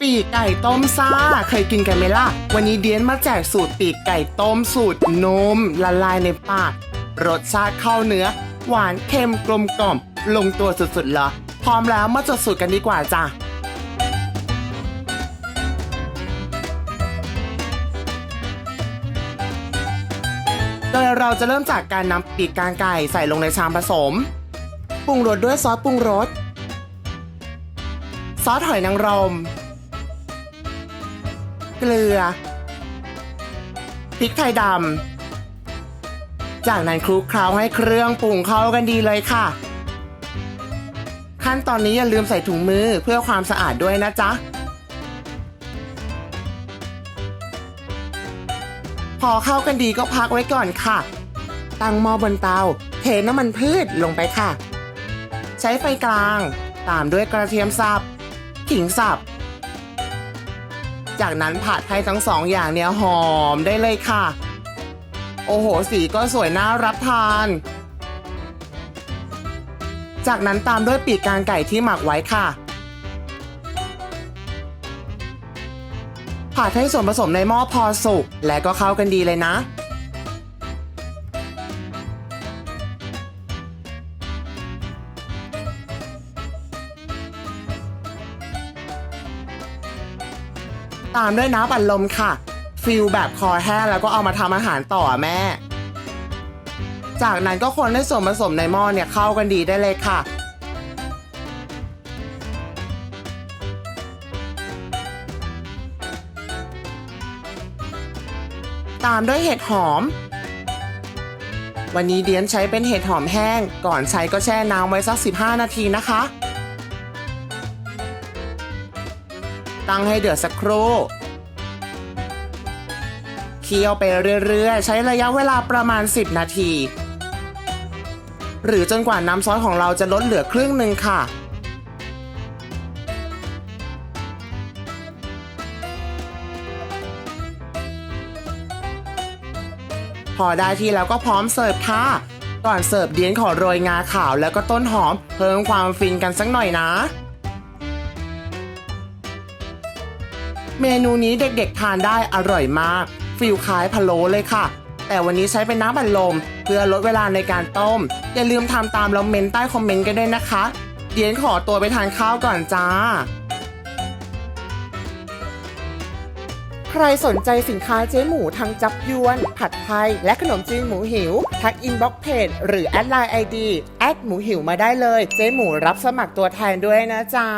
ปีกไก่ต้มซ่า เคยกินกันไหมล่ะ วันนี้เดียนมาแจกสูตรปีกไก่ต้มสูตรนมละลายในปาก รสชาติเข้าเนื้อ หวานเค็มกลมกล่อม ลงตัวสุดๆเลยพร้อมแล้วมาจดสูตรกันดีกว่าจ้ะโดยเราจะเริ่มจากการนำปีกกางไก่ใส่ลงในชามผสม ปรุงรสด้วยซอสปรุงรส ซอสหอยนางรม เกลือพริกไทยดำ จากนั้นคลุกเคล้าให้เครื่องปรุงเข้ากันดีเลยค่ะ ขั้นตอนนี้อย่าลืมใส่ถุงมือเพื่อความสะอาดด้วยนะจ๊ะ พอเข้ากันดีก็พักไว้ก่อนค่ะ ตั้งหม้อบนเตา เทน้ำมันพืชลงไปค่ะ ใช้ไฟกลาง ตามด้วยกระเทียมสับขิงสับ จากนั้นผัดให้ทั้งสองอย่างเนี่ยหอมได้เลยค่ะ โอ้โห สีก็สวยน่ารับทาน จากนั้นตามด้วยปีกกางไก่ที่หมักไว้ค่ะ ผัดให้ส่วนผสมในหม้อพอสุกและก็เข้ากันดีเลยนะ ตามด้วยน้ำอัดลมค่ะ ฟิลแบบคอแห้งแล้วก็เอามาทำอาหารต่อแม่ จากนั้นก็คนให้ส่วนผสมในหม้อเนี่ยเข้ากันดีได้เลยค่ะตามด้วยเห็ดหอม วันนี้เดียนใช้เป็นเห็ดหอมแห้ง ก่อนใช้ก็แช่น้ำไว้สัก 15 นาทีนะคะ ตั้งให้เดือดสักครู่ เคี่ยวไปเรื่อยๆ ใช้ระยะเวลาประมาณ 10 นาที หรือจนกว่าน้ำซอสของเราจะลดเหลือครึ่งหนึ่งค่ะ พอได้ที่แล้วก็พร้อมเสิร์ฟค่ะ ก่อนเสิร์ฟเดียนขอโรยงาขาวแล้วก็ต้นหอม เพิ่มความฟินกันสักหน่อยนะ เมนูนี้เด็กๆทานได้อร่อยมากฟิลคล้ายพะโล้เลยค่ะ แต่วันนี้ใช้เป็นน้ำบัดลม เพื่อลดเวลาในการต้ม อย่าลืมทำตามแล้วเมนใต้คอมเมนต์กันด้วยนะคะ เดียนขอตัวไปทานข้าวก่อนจ้า ใครสนใจสินค้าเจ๊หมูทั้งจับยวน ผัดไทย และขนมจีนหมูหิว ทักอินบ็อกเพจหรือแอดไลน์ไอดีแอดหมูหิวมาได้เลย เจ๊หมูรับสมัครตัวแทนด้วยนะจ๊ะ